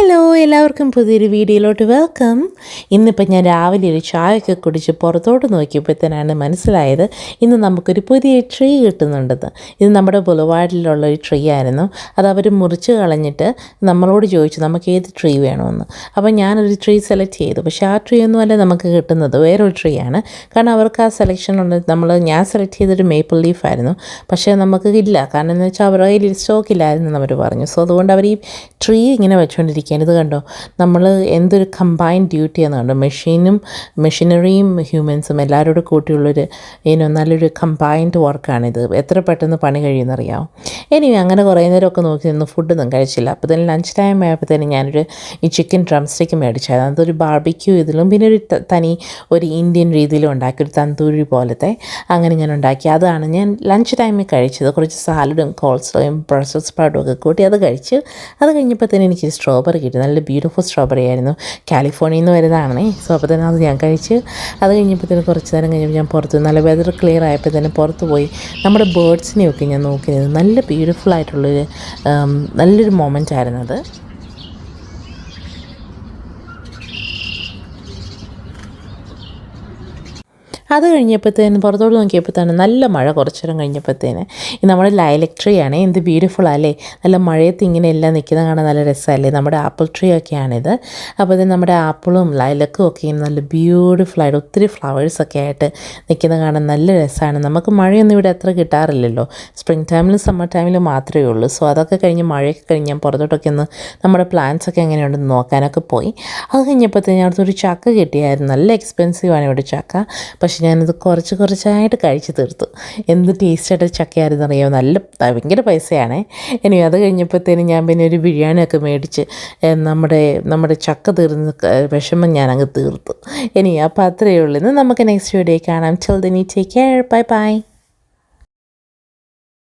Hello. എല്ലാവർക്കും പുതിയൊരു വീഡിയോയിലോട്ട് വെൽക്കം ഇന്നിപ്പോൾ ഞാൻ രാവിലെ ഒരു ചായയൊക്കെ കുടിച്ച് പുറത്തോട്ട് നോക്കിയപ്പോഴത്തേനാണ് മനസ്സിലായത്. ഇന്ന് നമുക്കൊരു പുതിയ ട്രീ കിട്ടുന്നുണ്ടെന്ന് ഇത് നമ്മുടെ ബുലവാഡിലുള്ള ഒരു ട്രീ ആയിരുന്നു. അത് അവർ മുറിച്ച് കളഞ്ഞിട്ട് നമ്മളോട് ചോദിച്ചു നമുക്ക് ഏത് ട്രീ വേണമെന്ന്? അപ്പോൾ ഞാനൊരു ട്രീ സെലക്ട് ചെയ്തു. പക്ഷേ ആ ട്രീ ഒന്നും അല്ല നമുക്ക് കിട്ടുന്നത്. വേറൊരു ട്രീ ആണ്. കാരണം അവർക്ക് ആ സെലക്ഷൻ ഉണ്ട്. നമ്മൾ ഞാൻ സെലക്ട് ചെയ്തൊരു മേപ്പിൾ ലീഫ് ആയിരുന്നു. പക്ഷേ നമുക്ക് ഇല്ല. കാരണം എന്ന് വെച്ചാൽ അവരുടെ കയ്യിൽ സ്റ്റോക്കില്ലായിരുന്നു എന്ന് അവർ പറഞ്ഞു. സോ അതുകൊണ്ട് അവർ ഈ ട്രീ ഇങ്ങനെ വെച്ചുകൊണ്ടിരിക്കുകയാണ് ഇത് കണ്ടോ? നമ്മൾ എന്തൊരു കമ്പൈൻഡ് ഡ്യൂട്ടിയാണെന്ന് കണ്ടോ മെഷീനും മെഷീനറിയും ഹ്യൂമൻസും എല്ലാവരോടും കൂട്ടിയുള്ളൊരു ഏനോ നല്ലൊരു കമ്പൈൻഡ് വർക്കാണിത് എത്ര പെട്ടെന്ന് പണി കഴിയുമെന്നറിയാമോ ഇനി അങ്ങനെ കുറേ നേരമൊക്കെ നോക്കി നിന്ന് ഫുഡൊന്നും കഴിച്ചില്ല. അപ്പോൾ തന്നെ ലഞ്ച് ടൈം ആയപ്പോൾ തന്നെ ഞാനൊരു ഈ ചിക്കൻ ഡ്രം സ്റ്റിക്ക് മേടിച്ചായിരുന്നു. അതൊരു ബാർബിക്യൂ ഇതിലും പിന്നെ ഒരു തനി ഒരു ഇന്ത്യൻ രീതിയിലും ഉണ്ടാക്കി ഒരു തന്തൂരി പോലത്തെ അങ്ങനെ ഞാൻ ഉണ്ടാക്കി. അതാണ് ഞാൻ ലഞ്ച് ടൈമിൽ കഴിച്ചത്. കുറച്ച് സാലഡും കോൾസ്ലോയും ബ്രസൽ പാടും ഒക്കെ കൂട്ടി അത് കഴിച്ച് അത് കഴിഞ്ഞപ്പോൾ തന്നെ എനിക്ക് സ്ട്രോബെറി കിട്ടി. നല്ല ബ്യൂട്ടിഫുൾ സ്ട്രോബെറി ആയിരുന്നു. കാലിഫോർണിയയിൽ നിന്ന് വരുന്നതാണേ. സോ അപ്പോൾ തന്നെ അത് ഞാൻ കഴിച്ച് അത് കഴിഞ്ഞപ്പോൾ തന്നെ കുറച്ച് നേരം കഴിഞ്ഞപ്പോൾ ഞാൻ പുറത്ത് നല്ല വെതർ ക്ലിയർ ആയപ്പോൾ തന്നെ പുറത്ത് പോയി നമ്മുടെ ബേർഡ്സിനെയൊക്കെ ഞാൻ നോക്കി നല്ല ബ്യൂട്ടിഫുൾ ആയിട്ടുള്ളൊരു നല്ലൊരു മൊമെന്റ് ആയിരുന്നു അത് കഴിഞ്ഞപ്പോഴത്തേന് പുറത്തോട്ട് നോക്കിയപ്പോഴത്തേന് നല്ല മഴ കുറച്ചു നേരം കഴിഞ്ഞപ്പോഴത്തേന് നമ്മുടെ ലൈലക് ട്രീ ആണ് എന്ത് ബ്യൂട്ടിഫുൾ അല്ലേ നല്ല മഴയത്ത് ഇങ്ങനെ എല്ലാം നിൽക്കുന്ന കാണാൻ നല്ല രസമല്ലേ? നമ്മുടെ ആപ്പിൾ ട്രീ ഒക്കെയാണിത്. അപ്പോൾ ഇത് നമ്മുടെ ആപ്പിളും ലൈലക്കും ഒക്കെ നല്ല ബ്യൂട്ടിഫുൾ ആയിട്ട് ഒത്തിരി ഫ്ലവേഴ്സൊക്കെ ആയിട്ട് നിൽക്കുന്ന കാണാൻ നല്ല രസമാണ്. നമുക്ക് മഴയൊന്നും ഇവിടെ അത്ര കിട്ടാറില്ലല്ലോ. സ്പ്രിങ് ടൈമിലും സമ്മർ ടൈമിലും മാത്രമേ ഉള്ളൂ. സോ അതൊക്കെ കഴിഞ്ഞ് മഴയൊക്കെ കഴിഞ്ഞ് ഞാൻ പുറത്തോട്ടൊക്കെ ഒന്ന് നമ്മുടെ പ്ലാന്റ്സ് ഒക്കെ എങ്ങനെയുണ്ടെന്ന് നോക്കാനൊക്കെ പോയി. അത് കഴിഞ്ഞപ്പോഴത്തേന് അടുത്തൊരു ചക്ക കിട്ടിയായിരുന്നു. നല്ല എക്സ്പെൻസീവ് ആണ് ഇവിടെ ചക്ക. പക്ഷെ ഞാനത് കുറച്ച് കുറച്ചായിട്ട് കഴിച്ച് തീർത്തു. എന്ത് ടേസ്റ്റായിട്ട് ചക്കയായിരുന്നു അറിയാമോ നല്ല ഭയങ്കര പൈസയാണ്. ഇനി അത് കഴിഞ്ഞപ്പോഴത്തേനും ഞാൻ പിന്നെ ഒരു ബിരിയാണിയൊക്കെ മേടിച്ച് നമ്മുടെ നമ്മുടെ ചക്ക തീർന്ന് വിഷമം ഞാനങ്ങ് തീർത്തു. ഇനി അപ്പോൾ അത്രയേ ഉള്ളൂ. ഇന്ന് നമുക്ക് നെക്സ്റ്റ് വീഡിയോ കാണാം. ചെൽ ദനി ടേക്ക് കെയർ ബൈ ബൈ